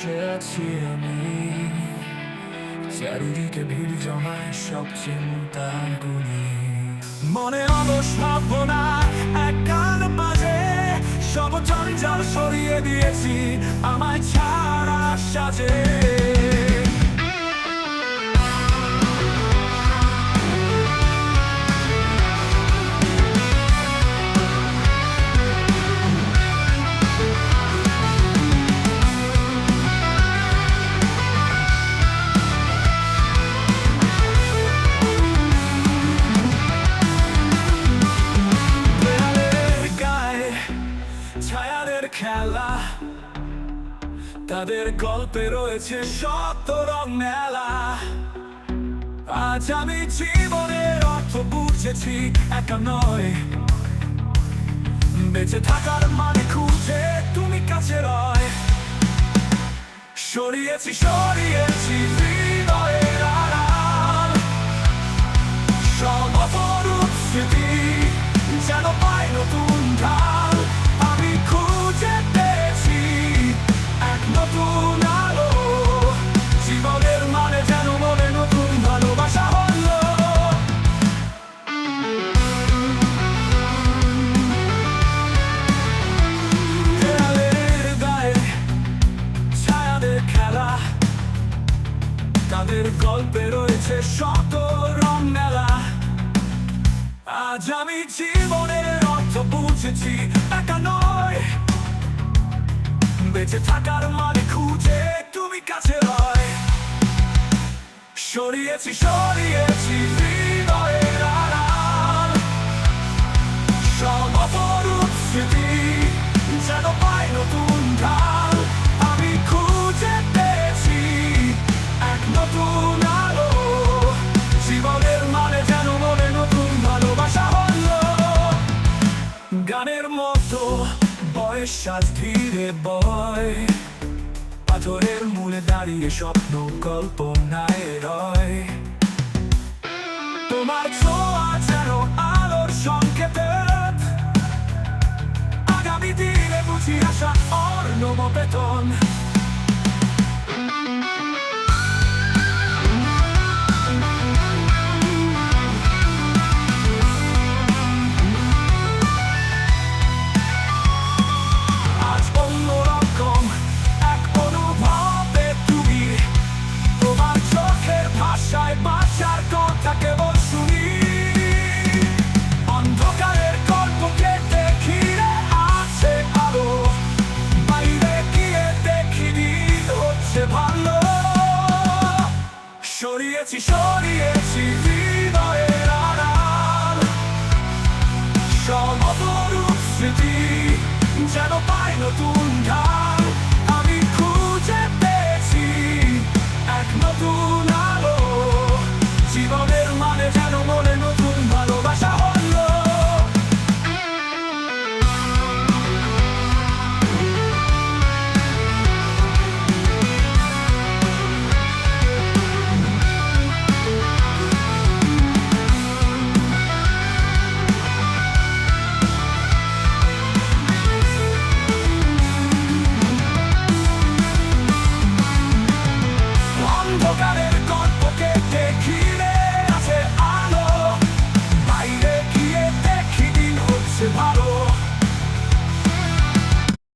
বসে আমি। চারিদিকে ভিড় জমায় সব চিন্তা গুনি মনে অলস ভাবনা এক কাল মাঝে সব জঞ্জাল সরিয়ে দিয়েছি, আমায় ছাড়া সাজে। ছায়াদের খেলা, তাদের গল্পে রয়েছে শত রং মেলা। আজ আমি জীবনের অর্থ বুঝেছি, একা নয়। বেঁচে থাকার মানে খুঁজে তুমি কাছে রয় সরিয়েছি সরিয়েছি রয়েছে শত রং মেলা। আজ আমি জীবনের অর্থ বুঝেছি একা নয়। বেঁচে থাকার মানে খুঁজে তুমি কাছে রয় সরিয়েছি সরিয়েছি সাজ ধীরে বয়। পাথরের মূলে দাঁড়িয়ে স্বপ্ন কল্পনায় রয়। তোমার ছোঁয়া যেন আলোর সংকেত। আগামী দিনে বুঝি আসা অর্ণব বেতন। সরিয়েছি সরিয়েছি